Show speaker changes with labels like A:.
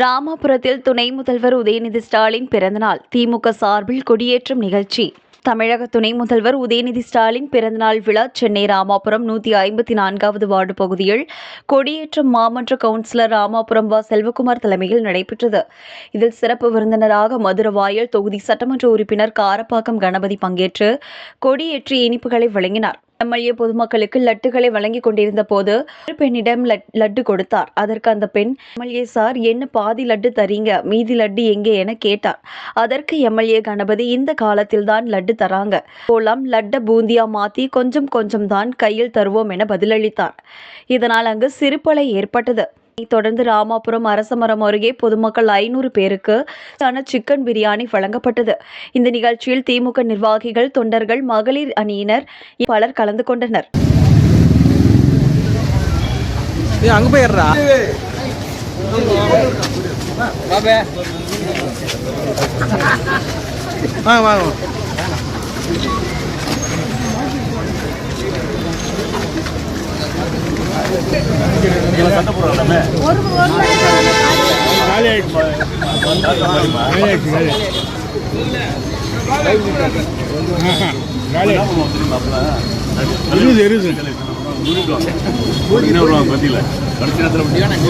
A: ராமாபுரத்தில் துணை முதல்வர் உதயநிதி ஸ்டாலின் பிறந்தநாள். திமுக சார்பில் கொடியேற்றும் நிகழ்ச்சி. தமிழக துணை முதல்வர் உதயநிதி ஸ்டாலின் பிறந்தநாள் விழா சென்னை ராமாபுரம் நூற்றி ஐம்பத்தி நான்காவது வார்டு பகுதியில் கொடியேற்றம் மாமன்ற கவுன்சிலர் ராமாபுரம் வா. செல்வகுமார் தலைமையில் நடைபெற்றது. இதில் சிறப்பு விருந்தினராக மதுரவாயல் தொகுதி சட்டமன்ற உறுப்பினர் காரப்பாக்கம் கணபதி பங்கேற்று கொடியேற்றி இனிப்புகளை வழங்கினார். எம்எல்ஏ பொதுமக்களுக்கு லட்டுகளை வழங்கிக் கொண்டிருந்த போது ஒரு பெண்ணிடம் லட்- லட்டு கொடுத்தார். அதற்கு அந்த பெண் எம்எல்ஏ சார் என்ன பாதி லட்டு தரீங்க? மீதி லட்டு எங்கே? என கேட்டார். அதற்கு எம்எல்ஏ கணபதி இந்த காலத்தில் தான் லட்டு தராங்க. போலாம் லட்ட பூந்தியா மாத்தி கொஞ்சம் கொஞ்சம் தான் கையில் தருவோம் என பதிலளித்தார். இதனால் அங்கு சிரிப்பலை ஏற்பட்டது. தொடர்ந்து ராமாபுரம் அரசமரம் அருகே பொதுமக்கள் ஐநூறு பேருக்கு சிக்கன் பிரியாணி வழங்கப்பட்டது. இந்த நிகழ்ச்சியில் திமுக நிர்வாகிகள் தொண்டர்கள் மகளிர் அணியினர் பலர் கலந்து கொண்டனர்.
B: அங்க போயிடுறா வாங்க
C: இருபது இருபது பத்தியில கடைசி நேரத்தில்